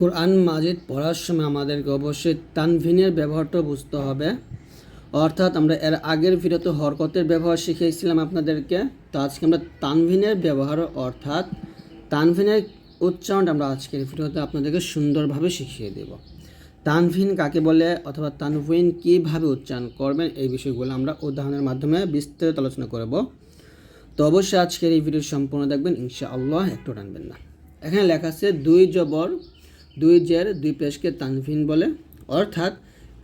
কোরআন মাজিদ পড়ার সময় আমাদেরকে অবশ্যই তানভিনের ব্যবহারটা বুঝতে হবে। অর্থাৎ আমরা এর আগের ভিডিওতে হরকতের ব্যবহার শিখিয়েছিলাম আপনাদেরকে। তো আজকে আমরা তানভিনের ব্যবহার, অর্থাৎ তানভিনের উচ্চারণটা আমরা আজকের ভিডিওতে আপনাদেরকে সুন্দরভাবে শিখিয়ে দেব। তানভিন কাকে বলে অথবা তানভিন কীভাবে উচ্চারণ করবেন এই বিষয়গুলো আমরা উদাহরণের মাধ্যমে বিস্তারিত আলোচনা করব। তো অবশ্যই আজকের এই ভিডিও সম্পূর্ণ দেখবেন, ইনশাআল্লাহ একটু টানবেন না। এখানে লেখা আছে, দুই জবর দুই জের দুই পেশকে তানভিন বলে। অর্থাৎ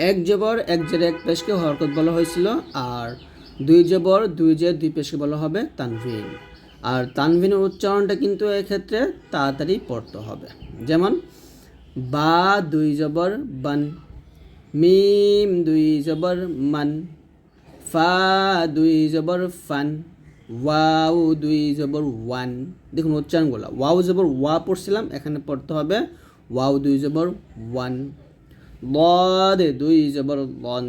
এক জবর, এক জের এক পেশকে হরকত বলা হয়েছিল আর দুই জবর, দুই জের দুই পেশকে বলা হবে তানভিন। আর তানভিনের উচ্চারণটা কিন্তু এক্ষেত্রে তাড়াতাড়ি পড়তে হবে। যেমন, বা দুই জবর বান, মিম দুই জবর মান, ফা দুই জবর ফান, ওয়াও দুই জবর ওয়ান। দেখুন উচ্চারণগুলো। ওয়াও জবর ওয়া পড়ছিলাম, এখানে পড়তে হবে ওয়াও দুই জবর, ওয়ান। লদ দুই জবর, লন।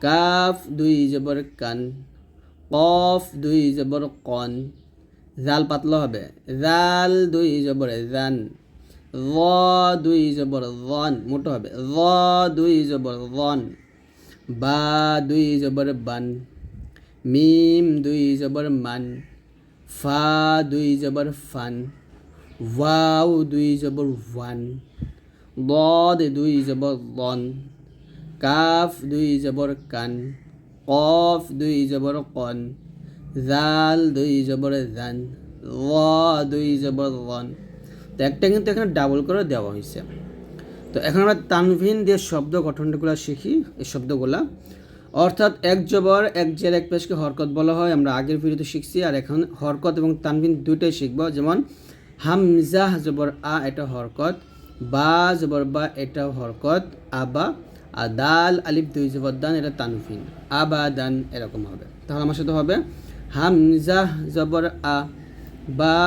কাফ দুই জবর, কান। কফ দুই জবর, কন। জাল পাতলা হবে। জাল দুই জবর, জান। র দুই জবর রন মোটো হবে। র দুই জবর রন বা দুই জবর, বান। মিম দুই জবর, মান। ফা দুই জবর, ফান। ওয়াও দুই জবর ওয়ান লদ দুই জবর লন কাফ দুই জবর কান কফ দুই জবর কন জাল দুই জবর জান র দুই জবর রন তো একটা কিন্তু এখানে ডাবল করে দেওয়া হয়েছে। তো এখন আমরা তানভিন দিয়ে শব্দ গঠনগুলো শিখি, এই শব্দগুলা। অর্থাৎ এক জবর, এক জের এক পেশকে হরকত বলা হয়। আমরা আগের ভিডিওতে শিখছি, আর এখন হরকত এবং তানভিন দুইটাই শিখব। যেমন হামজা জবর আ এটা হরকত বা জবর বা এটা হরকত আবা আর দাল আলিফ, দুই জবর দান, এটা তানভিন আবা দান এরকম হবে। তাহলে আমার সাথে হবে, হামজা জবর আ, বা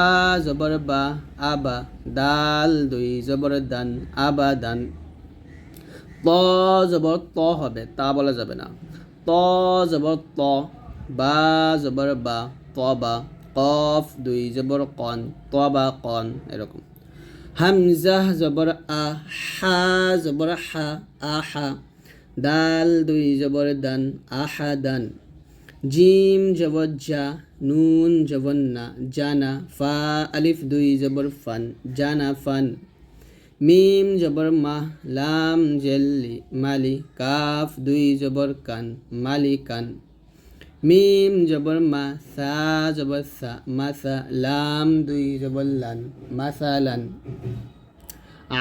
জবর বা, আবা, দাল, দুই জবর দান, আবা দান। ত জবর ত হবে, তা বলা যাবে না। ত জবর ত, বা জবর বা, ত বা। কফ, দুই জবর কন ত বা কন এরকম। হামজা জবর আ, হা জবর হা আহা দাল, দুই জবর দান আহা দান। জিম জবর জা, নুন জবর না, জানা। ফা, আলিফ, দুই জবর ফান, জানা ফান। মিম জবর মা, লাম, জেল্লি, মালি, কাফ, দুই জবর কান, মালি কান। মিম জবর মা সা জবর সা মাসা লাম, দুই জবর লান মাসালান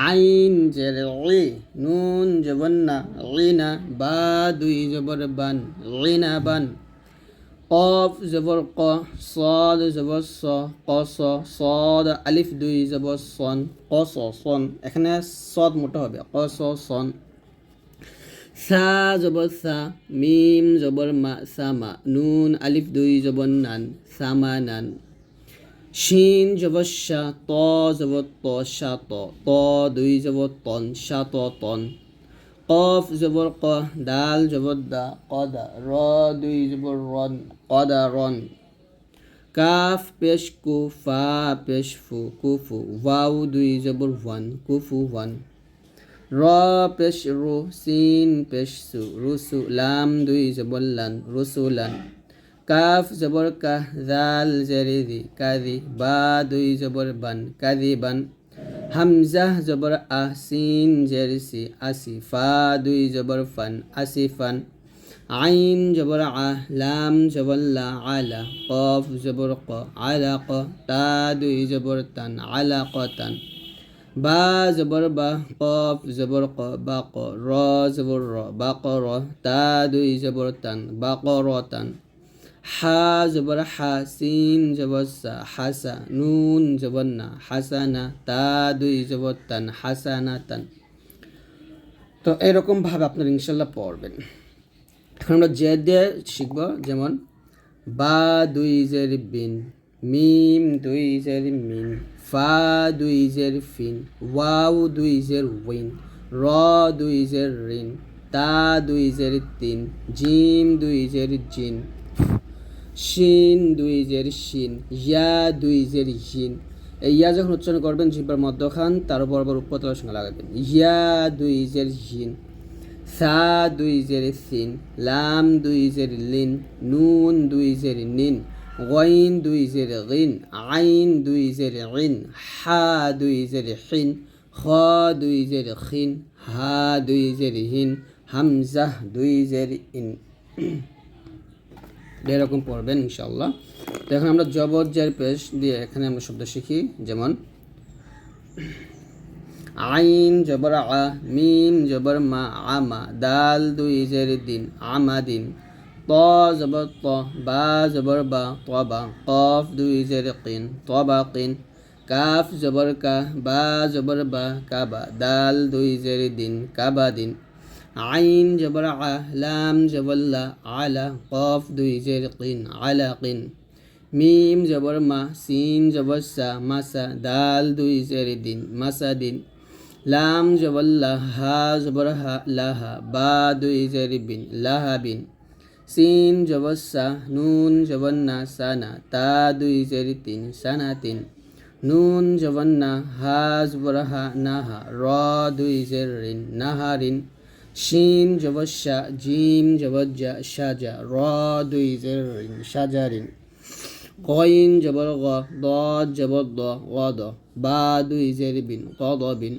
আইন জের ই নুন জবর না রিনা বা দুই জবর বান রিনা বান। কফ জবর ক, সদ স, ক স, সদ আলিফ দুই জবর সন স, সন। এখানে সদ মোটা হবে স, সন। সা জবর সা, মিম জবর মা সামা নুন, আলিফ দুই, জবর নান সামা নান। শিন জবর শা ত জবর ত শা ত ত দুই জবর তন শা ত তন। কফ জবর ক দাল জবর দা কদা র দুই জবর রন কদা রন। কাফ পেশ কু, ফা পেশ ফু কুফু ওয়াও দুই জবর ওয়ান কুফু ওয়ান। র পেশ রু সিন পেশ সু রুসু লাম দুই জবর লান রুসুলান কাফ জবর কাহ জাল জেরিদি কাদি বা দুই জবর বান কাদি বান হামজাহ জবর আহ সিন জেরসি আসি ফা দুই জবর ফান আসিফান আইন জবর আহ লাম জবর লা আলা কফ জবর ক আলা ক তা দুই জবর তান আলা ক তান বা জবর বা কফ জবর ক বা ক র জবর র বা ক র তা দুই জবর তান বা ক র তান হা জবর হা সিন জবর সা হাসা নুন জবর না হাসানা তা দুই জবর তান হাসানা তান তো এরকমভাবে আপনারা ইনশাল্লাহ পড়বেন। এখন আমরা জে দিয়ে শিখব, যেমন, বা, দুই, জের, বিন, মিম, দুই, জের মিন ফা দুই জের ফিন ওয়াও দুই জের উইন র দুই জের রিন তা দুই জের তিন জিম দুই জের জিন শিন দুই জের শিন ইয়া দুই জের জিন এই ইয়া যখন উচ্চারণ করবেন জিব্বার মধ্যখান তার বরাবর উপতলার সঙ্গে লাগাবেন ইয়া দুই জের জিন সা দুই জের সিন লাম দুই জের লিন নুন দুই জের নিন গইন দুই জের গিন আইন দুই জের ইন হা দুই জের হিন খ দুই জের খিন হা দুই জের হিন হামজাহ দুই জের ইন এরকম পড়বেন ইনশাল্লাহ তো এখন আমরা জবর জের পেশ দিয়ে এখানে আমরা শব্দ শিখি। যেমন, আইন জবর আ, মিম জবর মা, আমা, দাল দুই জের দিন আমাদিন ত জবর ত, বা জবর বা তবা কফ দুই জের কিন তবা কিন, কাফ জবর কা, বা জবর বা কাবা দাল দুই জের দিন কাবা দিন, আইন জবর আ, লাম জবল্লা আলা, কফ দুই জের কিন, আলা কিন, মিম জবর মা সিন জবর সা মাসা দাল দুই জের দিন মাসা দিন, লাম জবল্লা হা জবর লাহা বা দুই জের বিন লাহা বিন সিন জবসা নুন জবন্না, সানা, তা দুই জের তিন, সানা তিন। নুন জবন্না, হা জবর হা নাহা, র দুই জের রিন নাহা রিন শিন জবসা জিম জবজ্জা, সাজা, র দুই জের রিন সাজা রিন কইন জবর গ দ জবর দ গ দ বা দুই জের বিন ক দ বিন।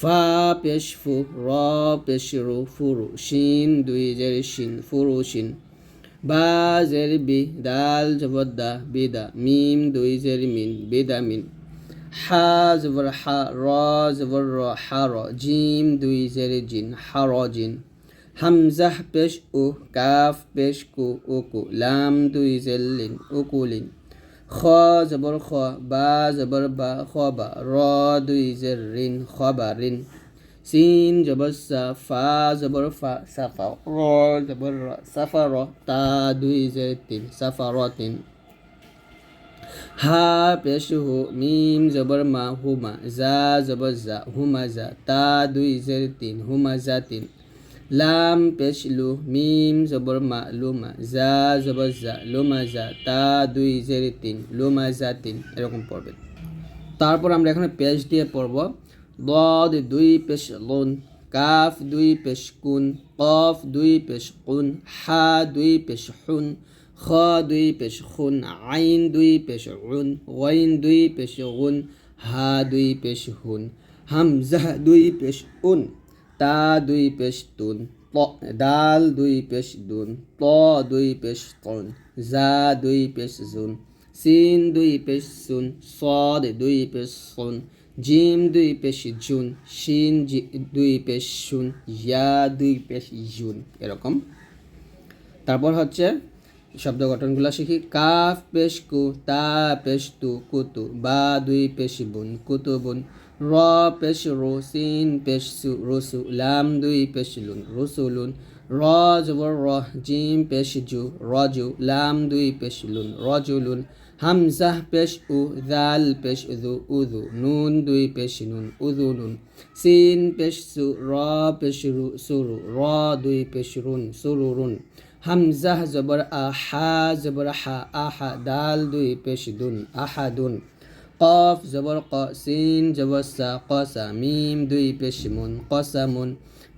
ফা পেশ ফু র পেশ রু ফুরু শিন দুই জের শিন ফুরু শিন বা জের বি দাল জবর দা বিদা মিম দুই জের মিন বিদা মিন। হা জবর হা, র জবর র, হা র, জিম দুই জের জিন, হা র জিন। হামজাহ পেশ উ, কাফ পেশ কু উকু লাম দুই জের লিন। উকুলিন খ, জবর খ, বা, জবর বা, খ বা, র, দুই জের রিন খ বা রিন সিন, জবর সা, ফা, জবর ফা সাফা র, জবর র সাফা র, তা, দুই জের তিন সাফা র, তিন। হা, পেশ, হু, মিম, জবর মা হুমা জা, জবর জা হুমা জা, তা, দুই জের তিন হুমা জা, তিন। লাম পেশ লু মিম জবর মা লুমা জা জবর জা লুমা জা তা দুই জের তিন লুমা জা তিন এরকম পড়বেন তারপর আমরা এখানে পেশ দিয়ে পড়ব। বদ দুই পেশ লোন কাফ দুই পেশ কুন কফ দুই পেশ কুন হা দুই পেশ হুন খ দুই পেশ খুন আইন দুই পেশ উন ওয়াইন দুই পেশ উন হা দুই পেশ হুন হামজা দুই পেশ উন তা দুই পেশ তুন দাল দুই পেশ দুন ত দুই পেশ তন জা দুই পেশ জুন সিন দুই পেশ সুন সদ দুই পেশ সুন জিম দুই পেশ জুন শিন দুই পেশ শুন ইয়া দুই পেশ জুন এরকম তারপর হচ্ছে শব্দ গঠনগুলো শিখি কাফ পেশ কু তা পেশ তু কুতু বা দুই পেশ বুন কুতু বুন র পেশ রো সিন পেশ সু রসু লাম, দুই পেশ লুন রসুলুন র জবর জিম পেশ জু রজু লাম, দুই পেশ লুন রজুলুন হামজাহ পেশ উ দাল, পেশ উদু উদু নুন, দুই পেশ নুন উদু নুন সিন পেশ সু র পেশ রু, সুরু র, দুই পেশ রুন, সুরু রুন। হামজাহ জবর আহা জবর হা, আহা, দাল, দুই পেশ দুন আহাদুন কফ জবর ক সিন জবর সা কসা মিম দুই পেশ মুন কসামুন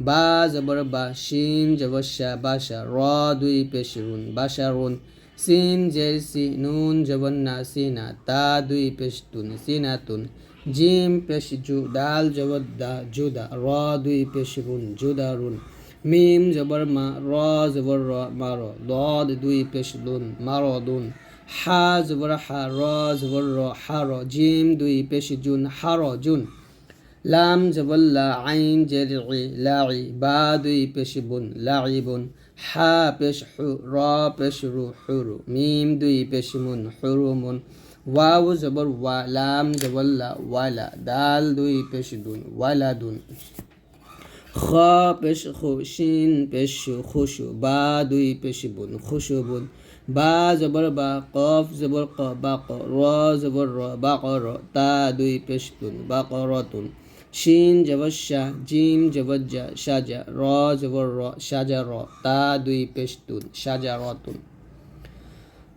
বা জবর বা শিন জবর শা বাসা র দুই পেশ রুন বাসারুন সিন জের সি নুন জবর না সিনা তা দুই পেশ তুন সিনাতুন জিম পেশ জু দাল জবর দা জুদা র দুই পেশ রুন জুদারুন মিম জবর মা র জবর র মার দদ দুই পেশ লুন দুন হা, জবর হা, র, জবর র হার জিম, দুই, পেশ, জুন হার জুন। লাম, জবর, লা, আইন, জের লাই বা, দুই, পেশ, বুন লাইবুন হা, পেশ, হু, র, পেশ, রু হুরু মিম, দুই, পেশ, মুন হুরুমুন ওয়াও, জবর, ওয়া, লাম, জবর ওয়ালা, দাল, দুই, পেশ, দুন ওয়ালাদুন খ পেশ খু শিন পেশ খুশু বা দুই পেশ বুন খুশু বুন বা জবর বা কফ জবর ক বা ক র জবর র বা ক র তা দুই পেশ তুন বা ক র তুন শিন জবর শাহ জিম জবর জা সাজা র জবর র সাজা র তা দুই পেশ তুন সাজা র তুন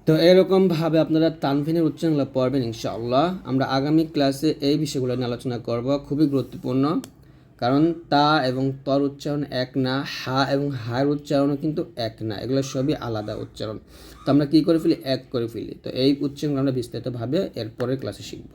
তো এরকমভাবে আপনারা তানভিনের উচ্চারণগুলো পড়বেন ইনশাআল্লাহ। আমরা আগামী ক্লাসে এই বিষয়গুলো নিয়ে আলোচনা করব। খুবই গুরুত্বপূর্ণ। কারণ তা এবং তর উচ্চারণ এক না, হা এবং হার উচ্চারণও কিন্তু এক না। এগুলো সবই আলাদা উচ্চারণ। তো আমরা কী করে ফেলি? এক করে ফেলি। তো এই উচ্চারণ আমরা বিস্তারিতভাবে এরপরের ক্লাসে শিখব।